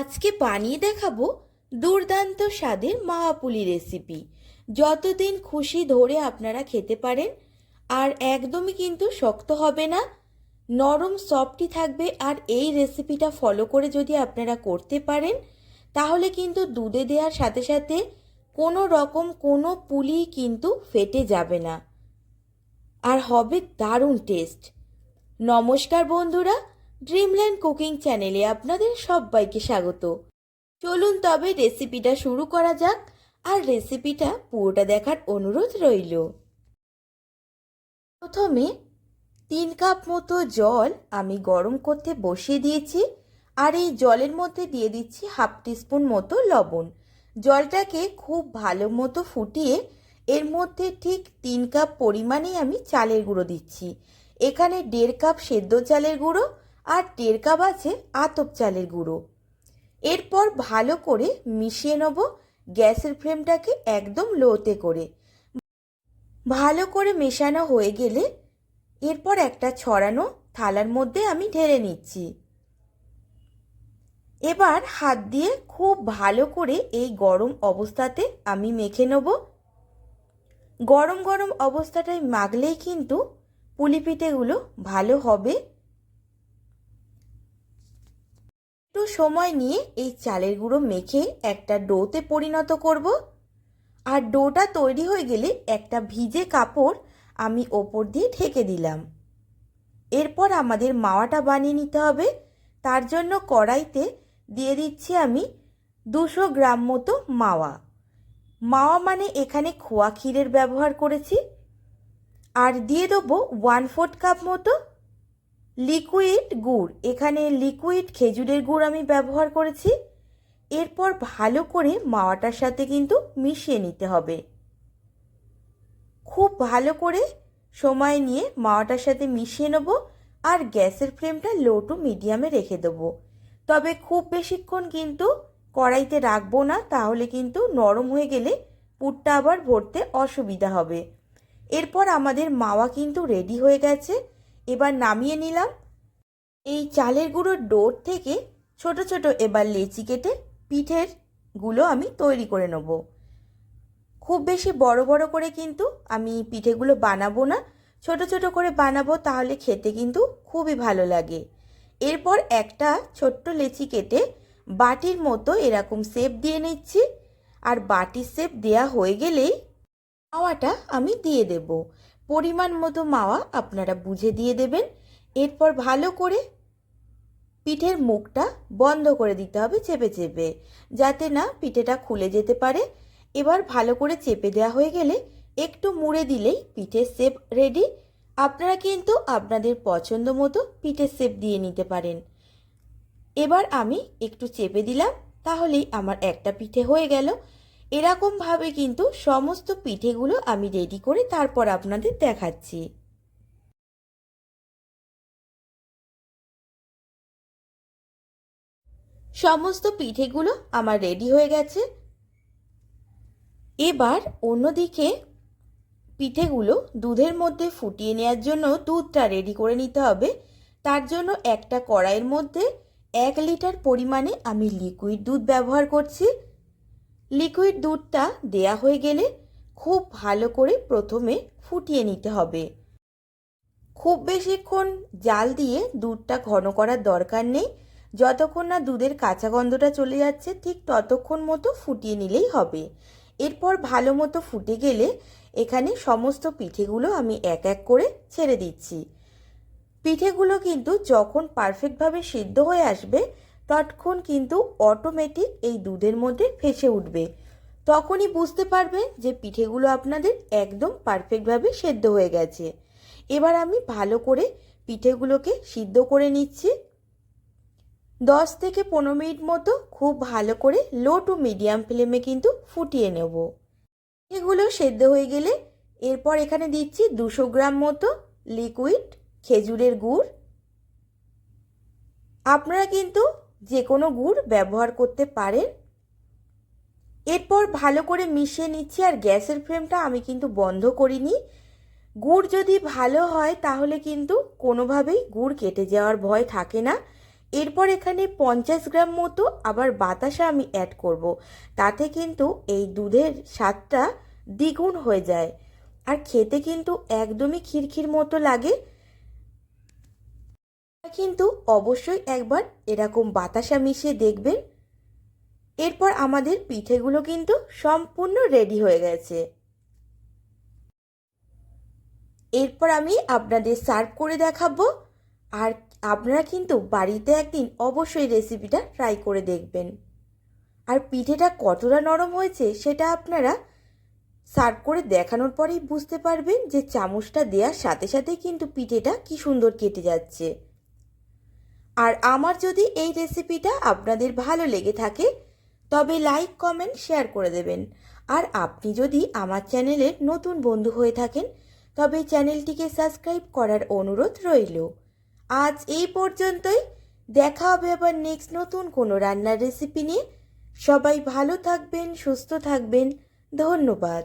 আজকে বানিয়ে দেখাবো দুর্দান্ত স্বাদের মাওয়াপুলি রেসিপি। যতদিন খুশি ধরে আপনারা খেতে পারেন, আর একদমই কিন্তু শক্ত হবে না। নরম সফটই থাকবে, আর এই রেসিপিটা ফলো করে যদি আপনারা করতে পারেন, তাহলে কিন্তু দুধে দেওয়ার সাথে সাথে কোনো রকম কোনো পুলি কিন্তু ফেটে যাবে না। আর হবে দারুণ টেস্ট। নমস্কার বন্ধুরা ড্রিমল্যান্ড কুকিং চ্যানেলে আপনাদের সবাইকে স্বাগত। চলুন তবে রেসিপিটা শুরু করা যাক আর রেসিপিটা পুরোটা দেখার অনুরোধ রইল। প্রথমে তিন কাপ মতো জল আমি গরম করতে বসিয়ে দিয়েছি আর এই জলের মধ্যে দিয়ে দিচ্ছি হাফ টিস্পুন মতো লবণ। জলটাকে খুব ভালো মতো ফুটিয়ে এর মধ্যে ঠিক তিন কাপ পরিমাণেই আমি চালের গুঁড়ো দিচ্ছি। এখানে দেড় কাপ সেদ্ধ চালের গুঁড়ো আর দেড় কাপ আছে আতপ চালের গুঁড়ো। এরপর ভালো করে মিশিয়ে নেব গ্যাসের ফ্লেমটাকে একদম লোতে করে। ভালো করে মেশানো হয়ে গেলে এরপর একটা ছড়ানো থালার মধ্যে আমি ঢেলে নিচ্ছি। এবার হাত দিয়ে খুব ভালো করে এই গরম অবস্থাতে আমি মেখে নেব। গরম গরম অবস্থাটায় মাখলেই কিন্তু পুলি পিঠেগুলো ভালো হবে। একটু সময় নিয়ে এই চালের গুঁড়ো মেখে একটা ডোতে পরিণত করব। আর ডোটা তৈরি হয়ে গেলে একটা ভিজে কাপড় আমি ওপর দিয়ে ঢেকে দিলাম। এরপর আমাদের মাওয়াটা বানিয়ে নিতে হবে। তার জন্য কড়াইতে দিয়ে দিচ্ছি আমি দুশো গ্রাম মতো মাওয়া। মাওয়া মানে এখানে খোয়া ক্ষীরের ব্যবহার করেছি। আর দিয়ে দেবো ওয়ান ফোর্থ কাপ মতো লিকুইড গুড়। এখানে লিকুইড খেজুরের গুড় আমি ব্যবহার করেছি। এরপর ভালো করে মাওয়াটার সাথে কিন্তু মিশিয়ে নিতে হবে। খুব ভালো করে সময় নিয়ে মাওয়াটার সাথে মিশিয়ে নেব আর গ্যাসের ফ্লেমটা লো টু মিডিয়ামে রেখে দেবো। তবে খুব বেশিক্ষণ কিন্তু কড়াইতে রাখব না, তাহলে কিন্তু নরম হয়ে গেলে পুরটা আবার ভরতে অসুবিধা হবে। এরপর আমাদের মাওয়া কিন্তু রেডি হয়ে গেছে। এবার নামিয়ে নিলাম। এই চালের গুঁড়োর ডোর থেকে ছোট ছোট এবার লেচি কেটে পিঠেরগুলো আমি তৈরি করে নেব। খুব বেশি বড় বড় করে কিন্তু আমি পিঠেগুলো বানাবো না। ছোট ছোট করে বানাবো তাহলে খেতে কিন্তু খুবই ভালো লাগে। এরপর একটা ছোট্ট লেচি কেটে বাটির মতো এরকম শেপ দিয়ে নিচ্ছি। আর বাটির শেপ দেয়া হয়ে গেলেই মাওয়াটা আমি দিয়ে দেব। পরিমাণ মতো মাওয়া আপনারা বুঝে দিয়ে দেবেন। এরপর ভালো করে পিঠের মুখটা বন্ধ করে দিতে হবে চেপে চেপে, যাতে না পিঠেটা খুলে যেতে পারে। এবার ভালো করে চেপে দেওয়া হয়ে গেলে একটু মুড়ে দিলেই পিঠের শেপ রেডি আপনারা কিন্তু আপনাদের পছন্দ মতো পিঠের শেপ দিয়ে নিতে পারেন। এবার আমি একটু চেপে দিলাম, তাহলেই আমার একটা পিঠে হয়ে গেল। এরকমভাবে কিন্তু সমস্ত পিঠেগুলো আমি রেডি করে তারপর আপনাদের দেখাচ্ছি। সমস্ত পিঠেগুলো আমার রেডি হয়ে গেছে। এবার অন্যদিকে পিঠেগুলো দুধের মধ্যে ফুটিয়ে নেওয়ার জন্য দুধটা রেডি করে নিতে হবে। তার জন্য একটা কড়াইয়ের মধ্যে এক লিটার পরিমাণে আমি লিকুইড দুধ ব্যবহার করছি। লিকুইড দুধটা দেয়া হয়ে গেলে খুব ভালো করে প্রথমে ফুটিয়ে নিতে হবে। খুব বেশিক্ষণ জাল দিয়ে দুধটা ঘন করার দরকার নেই। যতক্ষণ না দুধের কাঁচা গন্ধটা চলে যাচ্ছে, ঠিক ততক্ষণ মতো ফুটিয়ে নিলেই হবে। এরপর ভালো মতো ফুটে গেলে এখানে সমস্ত পিঠেগুলো আমি এক এক করে ছেড়ে দিচ্ছি। পিঠেগুলো কিন্তু যখন পারফেক্টভাবে সিদ্ধ হয়ে আসবে ততক্ষণ কিন্তু অটোমেটিক এই দুধের মধ্যে ফেসে উঠবে। তখনই বুঝতে পারবে যে পিঠেগুলো আপনাদের একদম পারফেক্টভাবে সেদ্ধ হয়ে গেছে। এবার আমি ভালো করে পিঠেগুলোকে সিদ্ধ করে নিচ্ছি। দশ থেকে পনেরো মিনিট মতো খুব ভালো করে লো টু মিডিয়াম ফ্লেমে কিন্তু ফুটিয়ে নেব। এগুলো সেদ্ধ হয়ে গেলে এরপর এখানে দিচ্ছি দুশো গ্রাম মতো লিকুইড খেজুরের গুড়। আপনারা কিন্তু যে কোনো গুড় ব্যবহার করতে পারেন। এরপর ভালো করে মিশিয়ে নিচ্ছি আর গ্যাসের ফ্লেমটা আমি কিন্তু বন্ধ করিনি। গুড় যদি ভালো হয় তাহলে কিন্তু কোনোভাবেই গুড় কেটে যাওয়ার ভয় থাকে না। এরপর এখানে পঞ্চাশ গ্রাম মতো আবার বাতাসা আমি অ্যাড করব। তাতে কিন্তু এই দুধের স্বাদটা দ্বিগুণ হয়ে যায়। আর খেতে কিন্তু একদমই খিরখির মতো লাগে। কিন্তু অবশ্যই একবার এরকম বাতাসা মিশিয়ে দেখবেন। এরপর আমাদের পিঠেগুলো কিন্তু সম্পূর্ণ রেডি হয়ে গেছে। এরপর আমি আপনাদের সার্ভ করে দেখাবো। আর আপনারা কিন্তু বাড়িতে একদিন অবশ্যই রেসিপিটা ট্রাই করে দেখবেন। আর পিঠেটা কতটা নরম হয়েছে সেটা আপনারা সার্ভ করে দেখানোর পরেই বুঝতে পারবেন যে চামচটা দেওয়ার সাথে সাথে কিন্তু পিঠেটা কি সুন্দর কেটে যাচ্ছে। আর আমার যদি এই রেসিপিটা আপনাদের ভালো লেগে থাকে, তবে লাইক কমেন্ট শেয়ার করে দেবেন। আর আপনি যদি আমার চ্যানেলের নতুন বন্ধু হয়ে থাকেন, তবে চ্যানেলটিকে সাবস্ক্রাইব করার অনুরোধ রইল। আজ এই পর্যন্তই। দেখা হবে আবার নেক্সট নতুন কোনো রান্নার রেসিপি নিয়ে। সবাই ভালো থাকবেন, সুস্থ থাকবেন। ধন্যবাদ।